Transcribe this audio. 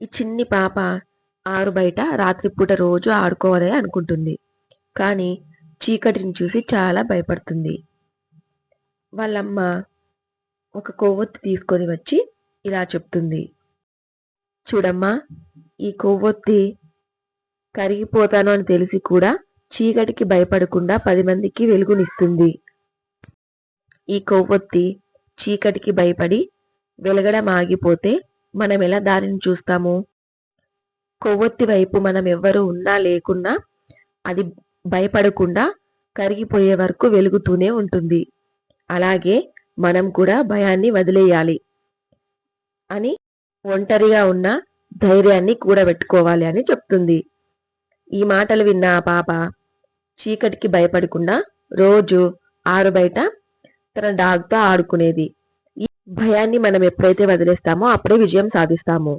ఈ చిన్ని పాప ఆరు బయట రాత్రిపూట రోజు ఆడుకోవాలని అనుకుంటుంది. కానీ చీకటిని చూసి చాలా భయపడుతుంది. వాళ్ళమ్మ ఒక కొవ్వొత్తి తీసుకొని వచ్చి ఇలా చెప్తుంది. చూడమ్మా ఈ కొవ్వొత్తి కరిగిపోతాను అని తెలిసి కూడా చీకటికి భయపడకుండా పది మందికి వెలుగునిస్తుంది. ఈ కొవ్వొత్తి చీకటికి భయపడి వెలగడం ఆగిపోతే మనం ఎలా దారిని చూస్తాము? కొవ్వొత్తి వైపు మనం ఎవ్వరు ఉన్నా లేకున్నా అది భయపడకుండా కరిగిపోయే వరకు వెలుగుతూనే ఉంటుంది. అలాగే మనం కూడా భయాన్ని వదిలేయాలి. అని ఒంటరిగా ఉన్న ధైర్యాన్ని కూడబెట్టుకోవాలి అని చెప్తుంది. ఈ మాటలు విన్న ఆ పాప చీకటికి భయపడకుండా రోజు ఆరు బయట తన డాగ్తో ఆడుకునేది. భయాన్ని మనం ఎప్పుడైతే వదిలేస్తామో అప్పుడే విజయం సాధిస్తాము.